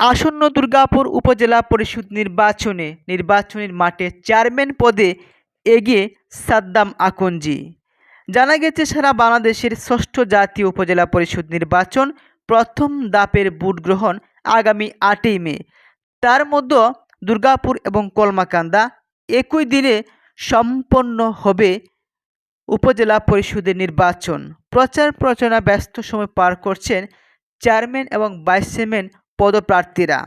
আসন্ন দুর্গাপুর উপজেলা পরিষদ নির্বাচনে, নির্বাচনের মাঠে চেয়ারম্যান পদে এগিয়ে সাদ্দাম আকনজি। জানা গেছে, সারা বাংলাদেশের ষষ্ঠ জাতীয় উপজেলা পরিষদ নির্বাচন প্রথম দাপের ভোট গ্রহণ আগামী আটই মে। তার মধ্যে দুর্গাপুর এবং কলমাকান্দা একই দিনে সম্পন্ন হবে উপজেলা পরিষদের নির্বাচন। প্রচার প্রচারণা ব্যস্ত সময় পার করছেন চেয়ারম্যান এবং ভাইস চেয়ারম্যান পদপ্রার্থীরা।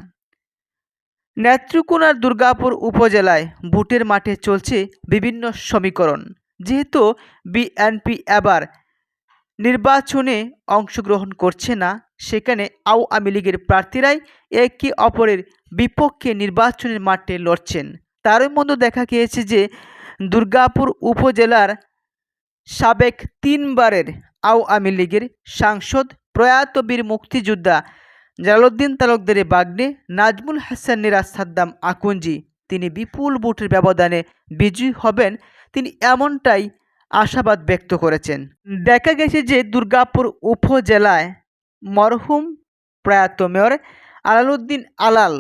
নেত্রকোনার দুর্গাপুর উপজেলায় ভোটের মাঠে চলছে বিভিন্ন সমীকরণ। যেহেতু বিএনপি এবার নির্বাচনে অংশগ্রহণ করছে না, সেখানে আওয়ামী লীগের প্রার্থীরাই একে অপরের বিপক্ষে নির্বাচনের মাঠে লড়ছেন। তারই মধ্যে দেখা গিয়েছে যে দুর্গাপুর উপজেলার সাবেক তিনবারের আওয়ামী লীগের সাংসদ প্রয়াত বীর মুক্তিযোদ্ধা জালালউদ্দিন তালুকদারের বাগ্নে নাজমুল হাসান নিরাজ সাদ্দাম আকুঞ্জি। তিনি বিপুল ভোটের ব্যবধানে বিজয়ী হবেন। তিনি এমনটাই আশাবাদ ব্যক্ত করেছেন। দেখা গেছে যে দুর্গাপুর উপজেলায় মরহুম প্রয়াত মেয়র আলালউদ্দিন আলাল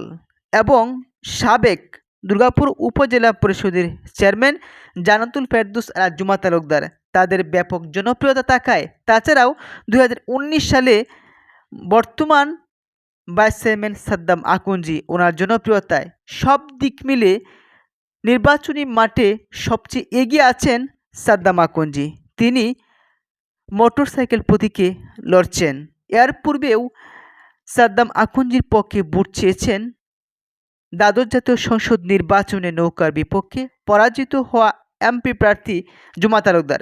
এবং সাবেক দুর্গাপুর উপজেলা পরিষদের চেয়ারম্যান জানাতুল ফেরদুস আর জুমা তালুকদার। তাদের ব্যাপক জনপ্রিয়তা থাকায় তাছাড়াও দু হাজার উনিশ সালে বর্তমান ভাইস চেয়ারম্যান সাদ্দাম আকুঞ্জি ওনার জনপ্রিয়তায় সব দিক মিলে নির্বাচনী মাঠে সবচেয়ে এগিয়ে আছেন সাদ্দাম আকুঞ্জি। তিনি মোটরসাইকেল প্রতীকে লড়ছেন। এর পূর্বেও সাদ্দাম আকুঞ্জির পক্ষে ভোট চেয়েছেন। দ্বাদশ জাতীয় সংসদ নির্বাচনে নৌকার বিপক্ষে পরাজিত হওয়া এমপি প্রার্থী জুমা তালুকদার।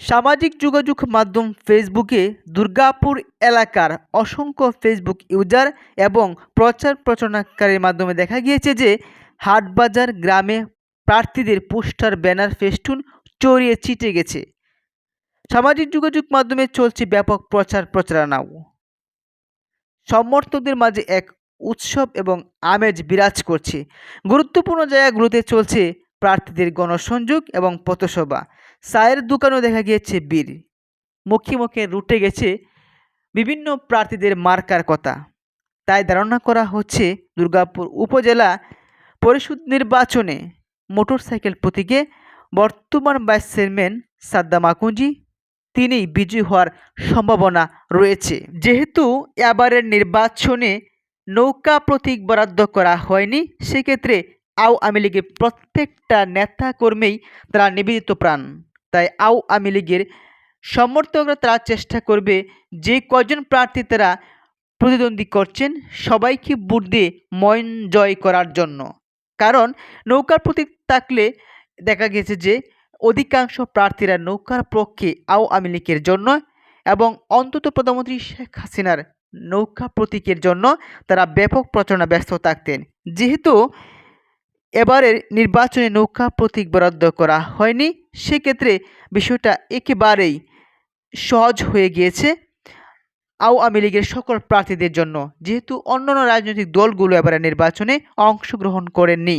সামাজিক যোগাযোগ মাধ্যম ফেসবুকে দুর্গাপুর এলাকার অসংখ্য ফেসবুক ইউজার এবং প্রচার প্রচারণাকারীর মাধ্যমে দেখা গিয়েছে যে হাটবাজার গ্রামে প্রার্থীদের পোস্টার, ব্যানার, ফেস্টুন চড়িয়ে ছিটে গেছে। সামাজিক যোগাযোগ মাধ্যমে চলছে ব্যাপক প্রচার প্রচারণাও। সমর্থকদের মাঝে এক উৎসব এবং আমেজ বিরাজ করছে। গুরুত্বপূর্ণ জায়গাগুলোতে চলছে প্রার্থীদের গণসংযোগ এবং পথসভা। চায়ের দোকানও দেখা গিয়েছে বীর মুখে মুখে রুটে গেছে বিভিন্ন প্রার্থীদের মার্কার কথা। তাই ধারণা করা হচ্ছে দুর্গাপুর উপজেলা পরিষদ নির্বাচনে মোটরসাইকেল প্রতীকে বর্তমান ভাইস চেয়ারম্যান সাদ্দাম আকুঞ্জি, তিনিই বিজয়ী হওয়ার সম্ভাবনা রয়েছে। যেহেতু এবারের নির্বাচনে নৌকা প্রতীক বরাদ্দ করা হয়নি, সেক্ষেত্রে আওয়ামী লীগের প্রত্যেকটা নেতা কর্মীই তারা নিবেদিত প্রাণ। তাই আওয়ামী লীগের সমর্থকরা তারা চেষ্টা করবে যে কজন প্রার্থী তারা প্রতিদ্বন্দ্বী করছেন সবাইকে ভোট দিয়ে ময়ন জয় করার জন্য। কারণ নৌকার প্রতীক থাকলে দেখা গেছে যে অধিকাংশ প্রার্থীরা নৌকার পক্ষে আওয়ামী লীগের জন্য এবং অন্তত প্রধানমন্ত্রী শেখ হাসিনার নৌকা প্রতীকের জন্য তারা ব্যাপক প্রচারণা ব্যস্ত থাকতেন। যেহেতু এবারের নির্বাচনে নৌকা প্রতীক বরাদ্দ করা হয়নি, সেক্ষেত্রে বিষয়টা একেবারেই সহজ হয়ে গিয়েছে আওয়ামী লীগের সকল প্রার্থীদের জন্য। যেহেতু অন্যান্য রাজনৈতিক দলগুলো এবারে নির্বাচনে অংশগ্রহণ করেননি।